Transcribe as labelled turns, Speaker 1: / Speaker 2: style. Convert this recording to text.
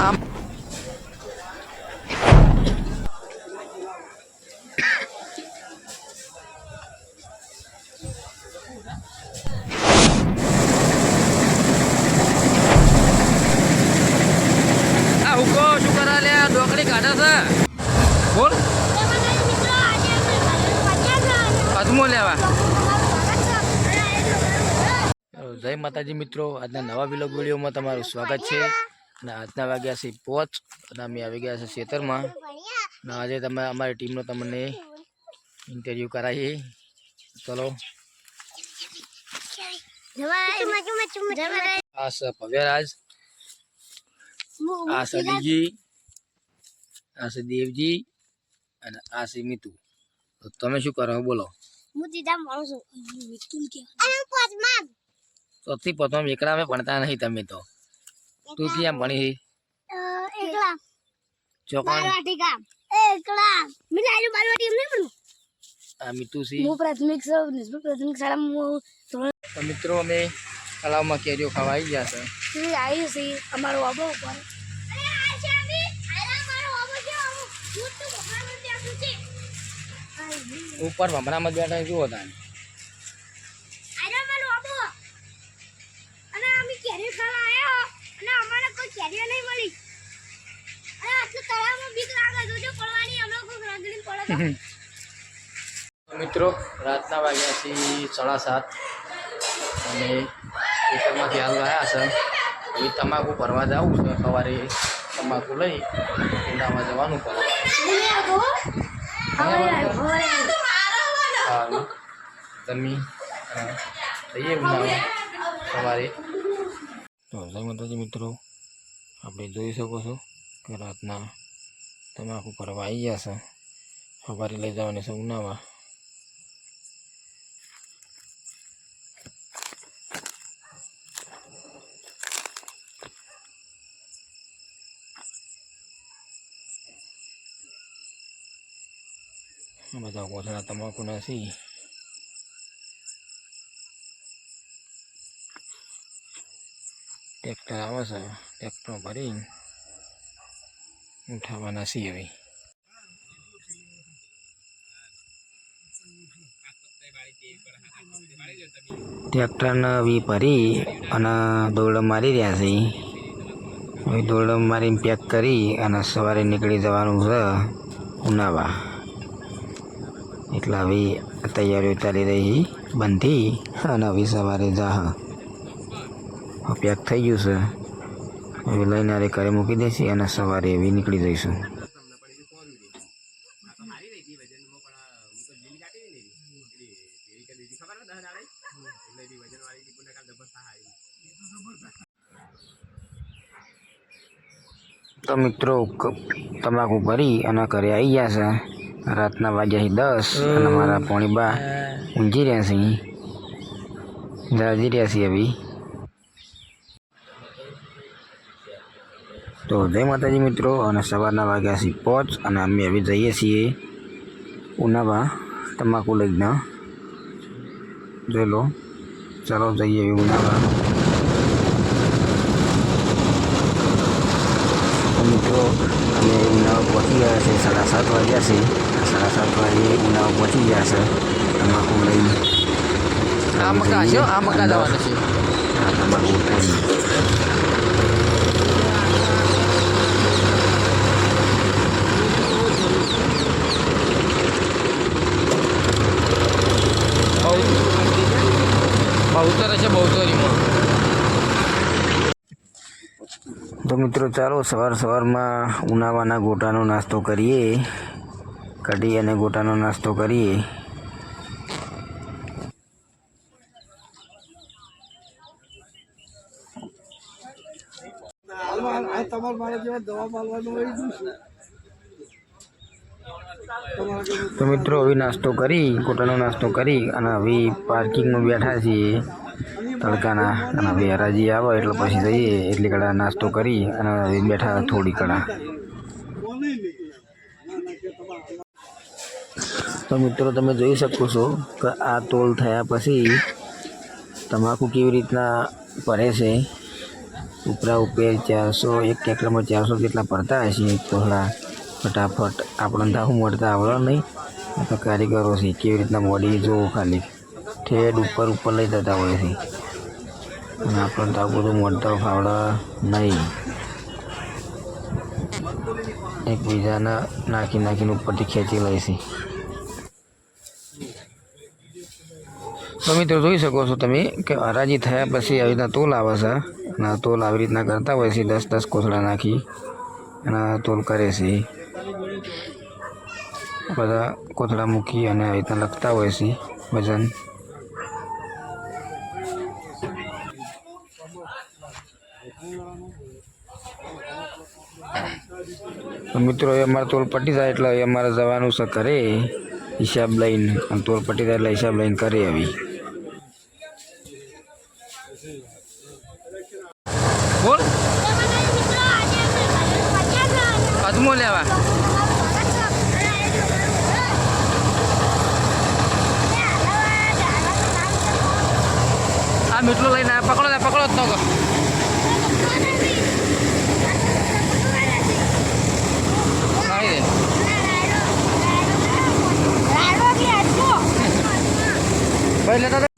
Speaker 1: આમ છે. જય માતાજી મિત્રો, આજના નવા વિલોગ વિડીયોમાં તમારું સ્વાગત છે. અને આજના વાગ્યા છે પોચ, અને અમે આવી ગયા છે ખેતરમાં અને આજે તમે, અમારી ટીમનો તમને ઇન્ટરવ્યૂ કરાવીએ. ચલો. આ છે ભવ્યરાજ. આ છે આ છે દેવજી અને આ છે મિતુ. તો તમે શું કરો? બોલો. ચોથી પ્રથમ એકલા અમે ભણતા નહીં તમે તો. તું ક્યાં ભણી ચોકણ. આ મિતુ છે
Speaker 2: પ્રાથમિક પ્રાથમિક શાળામાં
Speaker 1: તો મિત્રો અમે તળાવમાં કેરીઓ ખાવા આવી ગયા છે.
Speaker 2: હું આવી છે અમારો ઉપર.
Speaker 1: કોઈ રગડી બેઠા જુઓ તાને મિત્રો રાતના વાગ્યા છે સાડા સાત. અને ખેતરમાંથી હાલ આવ્યા છે એ તમાકુ ભરવા જવું છે સવારે તમાકુ લઈ ઊંડામાં જવાનું પડે. અને જઈએ સવારે. તો જય માતાજી મિત્રો, આપણે જોઈ શકો છો કે રાતના તમાકુ ભરવા આવી ગયા છે. સવારે લઈ જવાની છે ઉનાવા બધા કોથળા તમાકુના છે ટ્રેક્ટર આવે છે ટ્રેક્ટર ભરીને ઉઠાવવાના છીએ હવે ટ્રેક્ટરને વી ભરી અને દોરડો મારી રહ્યા છે હવે દોરડો મારીને પેક કરી અને સવારે નીકળી જવાનું છે ઉનાવા એટલે હવે તૈયારીઓ ચાલી રહી બંધી અને હવે સવારે જા પેક થઈ ગયું છે. હવે લઈને અરે ઘરે મૂકી દઈશું અને સવારે એવી નીકળી જઈશું. તો મિત્રો તમાકુ ભરી અને ઘરે આવી ગયા છે. રાતના વાગ્યા દસ અને મારા પોણી બા ઊંઘી રહ્યા છે જાજી રહ્યા છીએ હવે તો જય માતાજી મિત્રો અને સવારના વાગ્યા છીએ પહોંચ અને અમે હવે જઈએ છીએ ઉનાવા તમાકુ લઈને. જોઈ લો ચાલો જઈએ હવે ઉનાવા. મિત્રો અમે ઉનાવા પહોંચી ગયા છે સાડા સાત વાગ્યા છે. સાડા સાત વાગે ઉનાવા પહોંચી ગયા છે તમાકુ લઈને.
Speaker 3: આ મકા છે આ મકા જવાનું છે.
Speaker 1: તમાકુ
Speaker 3: બહુતર છે બહુતરીમાં
Speaker 1: તો મિત્રો ચાલો સવાર સવારમાં ઉનાવાના ગોટાનો નાસ્તો કરીએ. કઢી અને ગોટાનો નાસ્તો કરીએ. તો મિત્રો, હવે નાસ્તો કરી, કોટાનો નાસ્તો કરી અને હવે પાર્કિંગમાં બેઠા છીએ. તડકાના. અને હવે હરાજી આવે, એટલે પછી જઈએ. એટલી કડા નાસ્તો કરી અને હવે બેઠા થોડી કડા. તો મિત્રો, તમે જોઈ શકો છો કે આ તોલ થયા પછી તમાકુ કેવી રીતના પડે છે? ઉપરા ઉપર ચારસો, એક ટેકલામાં ચારસો જેટલા પડતા હશે થોડા ફટાફટ. આપણને તો મોડતા આવડે નહીં. તો કારીગરો છે, કેવી રીતના મોડી જોવો ખાલી. ઠેડ ઉપર ઉપર લઈ જતા હોય છે. અને આપણને તો બધું મોડતા ફાવડે નહીં. એકબીજાને નાખી નાખીને ઉપરથી ખેંચી લે છે. તો મિત્રો જોઈ શકો છો તમે કે હરાજી થયા પછી આવી રીતના તોલ આવે છે. અને તોલ આવી રીતના કરતા હોય છે, દસ દસ કોથળા નાખી અને તોલ કરે છે. બધા કોથળા મૂકી અને આવી રીતના લખતા હોય છે ભજન. મિત્રો, એ અમારે તોલ પટી જાય એટલે અમારે જવાનું છે કરે હિસાબ લઈને. તોલ પટી જાય એટલે હિસાબ લઈને કરે આવી
Speaker 3: બોલ
Speaker 2: તમારા મિત્રો આજે અમે પચાસ લાવ્યા.
Speaker 3: અજમો લેવા આ મીઠલો લઈને પકડો ને પકડો જ તો ભાઈ લેતા